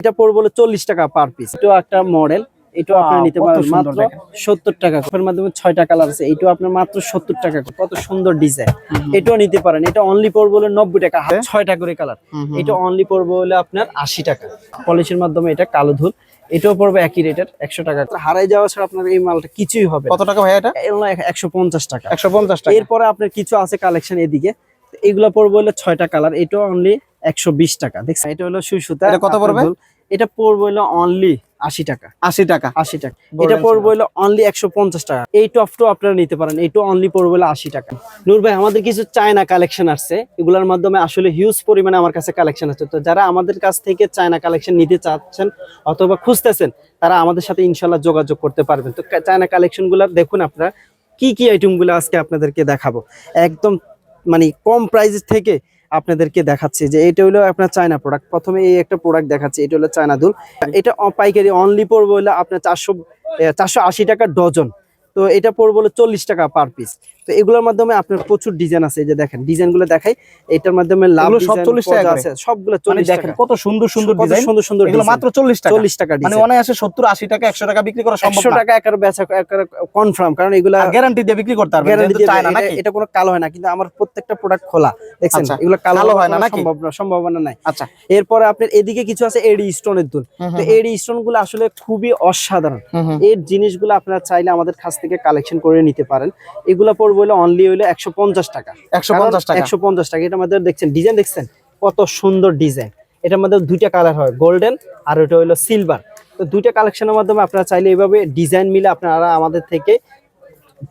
এটা পড়বে হলো চল্লিশ টাকা পার পিস এটাও একটা মডেল এটাও নিতে পারেন মাত্র সত্তর টাকা। এর মাধ্যমে ছয়টা কালার আছে এটাও আপনার মাত্র সত্তর টাকা কত সুন্দর ডিজাইন এটাও নিতে পারেন এটা অনলি পড়বে হলো নব্বই টাকা ছয়টা করে কালার এটা অনলি পড়বে হলো আপনার আশি টাকা। পলিশের মাধ্যমে এটা কালো ধুল। এটাও পড়বে একই রেটের একশো টাকা হারাই যাওয়া ছাড়া আপনার এই মালটা কিছুই হবে কত টাকা ভাই এটা? একশো পঞ্চাশ টাকা। একশো পঞ্চাশ টাকা। এরপরে আপনার কিছু আছে কালেকশন এদিকে। এগুলো পড়বে হলো ছয়টা কালার এটা অনলি একশো বিশ টাকা। দেখছেন? এটা হলো সুতা এটা কত পড়বে? এটা পড়বে হলো অনলি আশি টাকা। আশি টাকা। আশি টাকা। এটা পড়বে হলো অনলি একশো পঞ্চাশ টাকা। এই টপটাও আপনারা নিতে পারেন। এইটা অনলি পড়বে হলো আশি টাকা। নূর ভাই আমাদের কিছু চায়না কালেকশন আসছে। এগুলোর মাধ্যমে আসলে হিউজ পরিমাণে আমার কাছে কালেকশন আছে তো যারা আমাদের কাছ থেকে চায়না কালেকশন নিতে চাচ্ছেন অথবা খুঁজতেছেন তারা আমাদের সাথে ইনশাল্লাহ যোগাযোগ করতে পারবেন। তো চায়না কালেকশনগুলো দেখুন আপনারা কি কি আইটেমগুলো আজকে আপনাদেরকে দেখাবো। একদম মানে কম প্রাইস থেকে আপনাদেরকে দেখাচ্ছি যে এটা হলো আপনার চায়না প্রোডাক্ট প্রথমে এই একটা প্রোডাক্ট দেখাচ্ছি, এটা হলো চায়না দুল। এটা পাইকারি অনলি পড়বে হলো আপনার চারশো চারশো টাকা ডজন। তো এটা পড়বে হলো চল্লিশ টাকা পার পিস তো এগুলোর মাধ্যমে আপনার প্রচুর ডিজাইন আছে এই যে দেখেন ডিজাইনগুলো দেখাই এটার মাধ্যমে লাভ সব design, 40 টাকা আছে সবগুলো মানে চল্লিশ দেখেন টাকা। কত সুন্দর সুন্দর ডিজাইন সুন্দর সুন্দর এগুলো মাত্র চল্লিশ টাকা। চল্লিশ টাকা মানে ডিজাইন অনায়াসে সত্তর আশি টাকা একশো টাকা বিক্রি করা সম্ভব টাকা একার বেচা একার কনফার্ম কারণ এগুলা গ্যারান্টি দিয়ে বিক্রি করতে গ্যারান্টি নাকি? এটা কোনো কালো হয় না কিন্তু আমার প্রত্যেকটা প্রোডাক্ট খোলা দেখছেন? আচ্ছা, এগুলো কালো হয় না নাকি? সম্ভাবনা নাই। আচ্ছা। এরপরে আপনার এদিকে কিছু আছে এডি স্টোনের দুল। তো এডি স্টোনগুলো আসলে খুবই অসাধারণ। এর জিনিসগুলো আপনারা চাইলে আমাদের কাছ থেকে কালেকশন করে নিতে পারেন। এগুলো পড়বে হলো অনলি হলো একশো পঞ্চাশ টাকা। একশো পঞ্চাশ টাকা। একশো পঞ্চাশ টাকা এটা মধ্যে দেখছেন ডিজাইন দেখছেন? কত সুন্দর ডিজাইন এটার মধ্যে দুইটা কালার হয় গোল্ডেন আর ওইটা হলো সিলভার তো দুইটা কালেকশনের মাধ্যমে আপনারা চাইলে এইভাবে ডিজাইন মিলে আপনারা আমাদের থেকে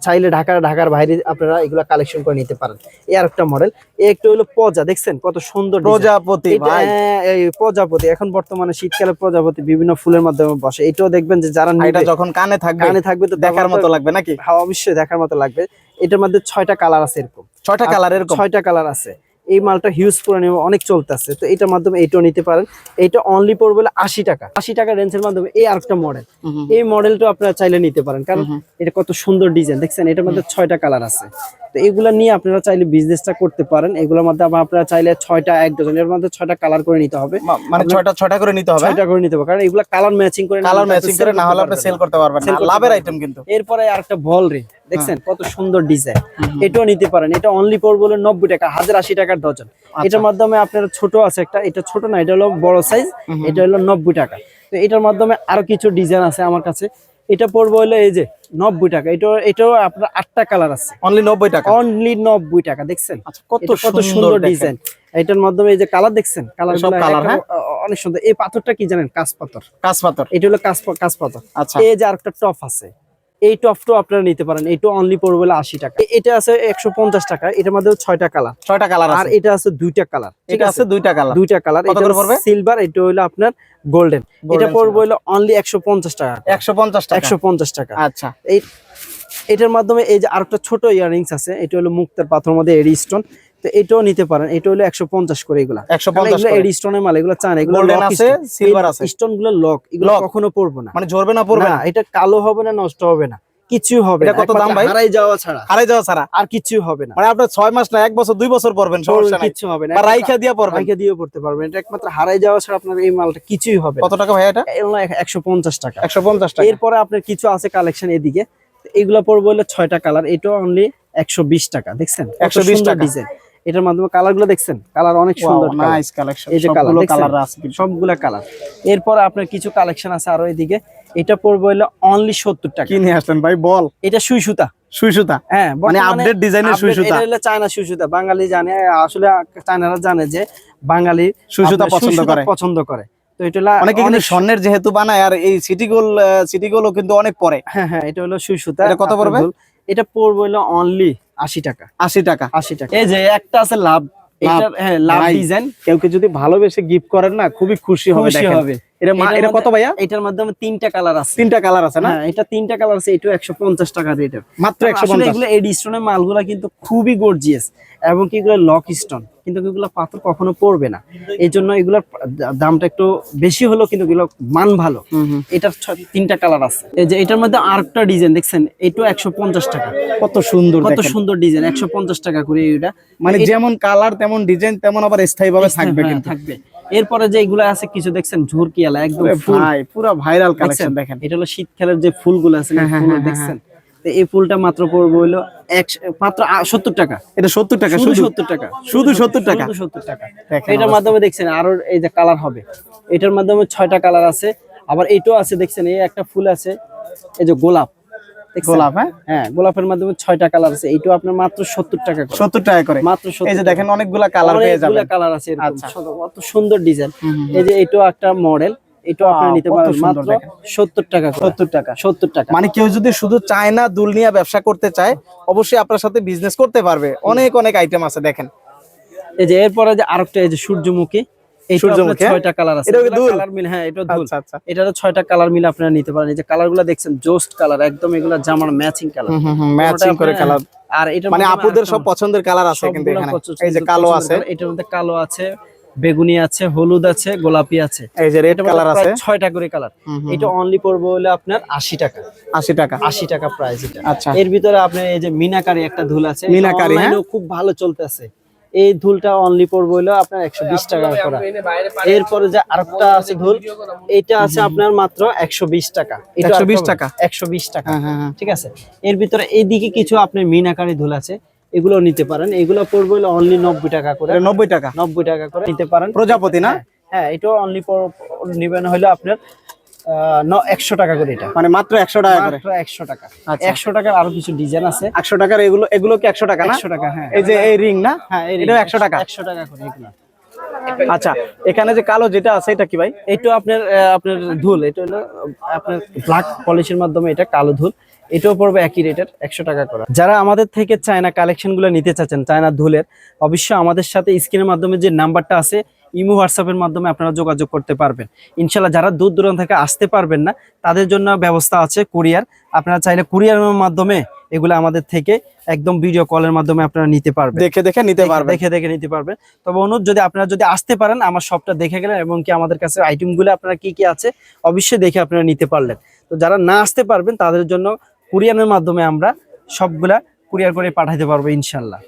চাইলে ঢাকার ঢাকার বাইরে আপনারা এগুলো কালেকশন করে নিতে পারেন। এই আর একটা মডেল এই একটা হলো পজা দেখছেন? কত সুন্দর প্রজাপতি হ্যাঁ, এই প্রজাপতি। এখন বর্তমানে শীতকালে প্রজাপতি বিভিন্ন ফুলের মাধ্যমে বসে। এটাও দেখবেন যে যারা এটা যখন কানে থাকবে কানে থাকবে তো দেখার মতো লাগবে নাকি? হ্যাঁ অবশ্যই দেখার মতো লাগবে। এটার মধ্যে ছয়টা কালার আছে এরকম। ছয়টা কালার এরকম? ছয়টা কালার আছে। এই মালটা হিউজ পরিমাণে অনেক চলতেছে। তো এটার মাধ্যমে এইটাও নিতে পারেন। এইটা অনলি পড়বে বলে আশি টাকা। আশি টাকা রেঞ্জের মাধ্যমে এই আরেকটা মডেল এই মডেলটা আপনারা চাইলে নিতে পারেন। কারণ এটা কত সুন্দর ডিজাইন দেখছেন এটার মধ্যে ছয়টা কালার আছে। তো এগুলা নিয়ে আপনারা চাইলে বিজনেসটা করতে পারেন। এগুলোর মধ্যে আবার আপনারা চাইলে ছয়টা এক ডজন এর মধ্যে ছয়টা কালার করে নিতে হবে। মানে ছয়টা ছয়টা করে নিতে হবে ছয়টা করে নিতে হবে কারণ এগুলা কালার ম্যাচিং করে কালার ম্যাচিং করে না হলে আপনি সেল করতে পারবেন না। লাভের আইটেম কিন্তু। এরপরে আরেকটা বল রে দেখছেন? কত সুন্দর ডিজাইন এটাও নিতে পারেন। এটা অনলি পড়বে হলো নব্বই টাকা হাজার আশি টাকার ডজন এটার মাধ্যমে আপনার ছোট আছে একটা এটা ছোট না এটা হলো বড় সাইজ এটা হলো নব্বই টাকা। তো এটার মাধ্যমে আরও কিছু ডিজাইন আছে আমার কাছে। এটা পড়বে হলো এই যে নব্বই টাকা। এটা এটাও আপনার আটটা কালার আছে। অনলি নব্বই টাকা? অনলি নব্বই টাকা দেখছেন? আচ্ছা, কত কত সুন্দর ডিজাইন এটার মাধ্যমে এই যে কালার দেখছেন? কালার সব কালার হ্যাঁ? অনেক সুন্দর। এই পাথরটা কি জানেন? কাঁচ পাথর কাঁচ পাথর এটা হলো কাঁচ কাঁচ পাথর আচ্ছা। এই যে আরেকটা টপ আছে। এই টপটাও আপনারা নিতে পারেন। এইটা অনলি পড়বে আশি টাকা। এটা আছে একশো পঞ্চাশ টাকা এটার মধ্যে ছয়টা কালার। ছয়টা কালার আর এটা আছে দুইটা কালার। এটা আছে দুইটা কালার। দুইটা কালার? সিলভার এটা হলো আপনার গোল্ডেন এটা পড়বে হলো অনলি একশো পঞ্চাশ টাকা একশো পঞ্চাশ টাকা। একশো পঞ্চাশ টাকা। আচ্ছা। এই এটার মাধ্যমে এই যে আরেকটা ছোট ইয়াররিংস আছে এটা হলো মুক্তার পাথর মধ্যে এডি স্টোন তো এটাও নিতে পারেন। এটা হলো একশো পঞ্চাশ করে এগুলা। একশো কারণ পঞ্চাশ এডি স্টোনের মাল এগুলো চান এগুলো আছে। স্টোনগুলো লক এগুলো কখনো পড়ব না। মানে ঝরবে না পড়বে না এটা কালো হবে না নষ্ট হবে না। কিছু হবে না। কত দাম ভাই? হারাই যাওয়া ছাড়া। হারাই যাওয়া ছাড়া? আর কিছু হবে না। মানে মাস না বছর বছর পড়বেন সমস্যা নাই। কিছু হবে না। বা রাইখা দিয়া রাইখা দিয়ে পড়তে পারবেন। এটা একমাত্র হারাই যাওয়া ছাড়া আপনার এই মালটা কিছুই হবে কত টাকা ভাই এটা? একশো পঞ্চাশ টাকা। একশো পঞ্চাশ টাকা। এরপরে আপনার কিছু আছে কালেকশন এদিকে। এগুলো পড়বে হলো ছয়টা কালার এটা অনলি একশো বিশ টাকা দেখছেন? 120 টাকা। ডিজাইন এটার মাধ্যমে কালারগুলো দেখছেন? কালার অনেক সুন্দর। নাইস কালেকশন এই যে কালার সবগুলো কালার আছে। সবগুলা কালার এরপরে আপনার কিছু কালেকশন আছে আরও এদিকে। এটা পড়বে হলো অনলি সত্তর টাকা। কি নিয়ে আসলেন ভাই? বল। এটা সুই সুতা। সুই সুতা? হ্যাঁ মানে আপডেট ডিজাইনের সুই সুতা? এটা হলো চায়না সুই সুতা। বাঙালি জানে আসলে চায়নারা জানে যে বাঙালি সুই সুতা পছন্দ করে। পছন্দ করে। তো এটা হলো অনেকে কিন্তু স্বর্ণের যেহেতু বানায় আর এই সিটি গোল সিটি গোলও কিন্তু অনেক পরে। হ্যাঁ হ্যাঁ এটা হলো সুই সুতা। এটা কত পড়বে? এটা পড়বে হলো অনলি আশি টাকা। আশি টাকা। আশি টাকা। এই যে একটা আছে লাভ। এটা হ্যাঁ লাভ ভাই, ডিজাইন। কেউকে যদি ভালোবেসে গিফট করেন না খুবই খুশি হবে খুশি হবে। এটা কত ভাইয়া? এটার মাধ্যমে তিনটা কালার আছে। তিনটা কালার আছে না? হ্যাঁ এটা তিনটা কালার আছে এটাও একশো পঞ্চাশ টাকা রেটের মাত্র এগুলো এডি স্টোনের মালগুলা কিন্তু খুবই গর্জিয়াস এবং কি এগুলো লক স্টোন কিন্তু এগুলো পাথর কখনো পড়বে না। এই জন্য এগুলোর দামটা একটু বেশি হলো কিন্তু এগুলো মান ভালো। এটার তিনটা কালার আছে। এই যে এটার মধ্যে আরেকটা ডিজাইন দেখছেন এটাও একশো পঞ্চাশ টাকা। কত সুন্দর কত সুন্দর ডিজাইন একশো পঞ্চাশ টাকা করে এটা মানে যেমন কালার তেমন ডিজাইন তেমন আবার স্থায়ী ভাবে থাকবে হ্যাঁ, থাকবে। এরপরে যে এগুলো আছে কিছু দেখছেন ঝুরকিয়ালা একদম পুরো ভাইরাল কালেকশন দেখেন। এটা হলো শীতকালের যে ফুলগুলো আছে হ্যাঁ, হ্যাঁ, হ্যাঁ, দেখছেন? এই ফুলটা মাত্র পড়বে হলো মাত্র সত্তর টাকা। এটা সত্তর টাকা শুধু সত্তর টাকা। শুধু 70 টাকা? সত্তর টাকা। এটার মাধ্যমে দেখছেন আরও এই যে কালার হবে। এটার মাধ্যমে ছয়টা কালার আছে। আবার এটাও আছে দেখছেন এই একটা ফুল আছে এই যে গোলাপ। গোলাপ হ্যাঁ? হ্যাঁ গোলাপের মাধ্যমে ছয়টা কালার আছে। এইটাও আপনার মাত্র সত্তর টাকা সত্তর টাকা করে। মাত্র এই যে দেখেন অনেকগুলা কালার পেয়ে যাবেন। কালার আছে আচ্ছা। কত সুন্দর ডিজাইন। এই যে এটাও একটা মডেল। এটাও আপনারা Wow, নিতে পারেন মাত্র দেখেন। সত্তর টাকা করে। সত্তর টাকা। সত্তর টাকা। মানে কেউ যদি শুধু চায়না দুল নিয়ে ব্যবসা করতে চায় অবশ্যই আপনার সাথে বিজনেস করতে পারবে। অনেক অনেক আইটেম আছে দেখেন। এই যে এরপরে যে আরেকটা এই যে সূর্যমুখী হ্যাঁ? ছয়টা কালার আছে। মিল হ্যাঁ এটা আচ্ছা আচ্ছা। এটারও ছয়টা কালার মিলে আপনারা নিতে পারেন। এই যে কালারগুলা দেখছেন জোস্ট কালার একদম এগুলা জামার ম্যাচিং কালার ম্যাচিং করে কালার আর এটা মানে আপুদের সব পছন্দের কালার আছে কিন্তু এখানে। এই যে কালো আছে। এটার মধ্যে কালো আছে। বেগুনি আছে হলুদ আছে গোলাপি আছে। এই যে রেড কালার আছে। ছয়টা করে কালার এটা অনলি পড়বে হলে আপনার আশি টাকা। আশি টাকা। আশি টাকা প্রাইস এটা। আচ্ছা। এর ভিতরে আপনার এই যে মিনাকারি একটা ধুল আছে মিনাকারি, হ্যাঁ? খুব ভালো চলতেছে। এই ধুলটা অনলি পড়বে হলো আপনার একশো বিশ টাকা করা। এরপরে যে আরেকটা আছে ধুল এটা আছে আপনার মাত্র একশো বিশ টাকা। 120 টাকা? একশো বিশ টাকা। হ্যাঁ হ্যাঁ ঠিক আছে? এর ভিতরে এইদিকে কিছু আপনার মিনাকারি ধুল আছে। এগুলো নিতে পারেন। এগুলো পড়বে হলো অনলি নব্বই টাকা করে। নব্বই টাকা। নব্বই টাকা করে নিতে পারেন। প্রজাপতি না? হ্যাঁ, এটা এটাও অনলি নেবেন হলো আপনার একশো টাকা করে এটা। মানে মাত্র একশো টাকা করে? একশো টাকা। আচ্ছা। একশো টাকার আরও কিছু ডিজাইন আছে। একশো টাকার এগুলো এগুলো কি একশো টাকা একশো টাকা হ্যাঁ। এই যে এই রিং না? হ্যাঁ 100 টাকা? একশো টাকা করে এগুলো। আচ্ছা এখানে যে কালো যেটা আছে, এটা কি ভাই? এটা আপনার আপনার ধুল এটা হলো, আপনার ব্ল্যাক পলিশের মাধ্যমে এটা কালো ধুল। এটাও পড়বে একই রেটের একশো টাকা করে। যারা আমাদের থেকে চায়না কালেকশনগুলো নিতে চাচ্ছেন চায়না ধুলের, অবশ্যই আমাদের সাথে স্ক্রিনের মাধ্যমে যে নাম্বারটা আছে, ইমো হোয়াটসঅ্যাপের মাধ্যমে আপনারা যোগাযোগ করতে পারবেন। ইনশাল্লাহ যারা দূর দূরান্ত থেকে আসতে পারবেন না, তাদের জন্য ব্যবস্থা আছে কুরিয়ার। আপনারা চাইলে কুরিয়ারের মাধ্যমে এগুলো আমাদের থেকে একদম ভিডিও কলের মাধ্যমে আপনারা নিতে পারবেন। দেখে দেখে নিতে পারবেন। পারবে দেখে দেখে নিতে পারবেন। তবে অনুরোধ যদি আপনারা যদি আসতে পারেন আমার সবটা দেখে গেলেন এবং কি আমাদের কাছে আইটেমগুলো আপনারা কি কি আছে অবশ্যই দেখে আপনারা নিতে পারলেন। তো যারা না আসতে পারবেন তাদের জন্য কুরিয়ানের মাধ্যমে আমরা সবগুলা কুরিয়ার করে পাঠাইতে পারব ইনশাল্লাহ।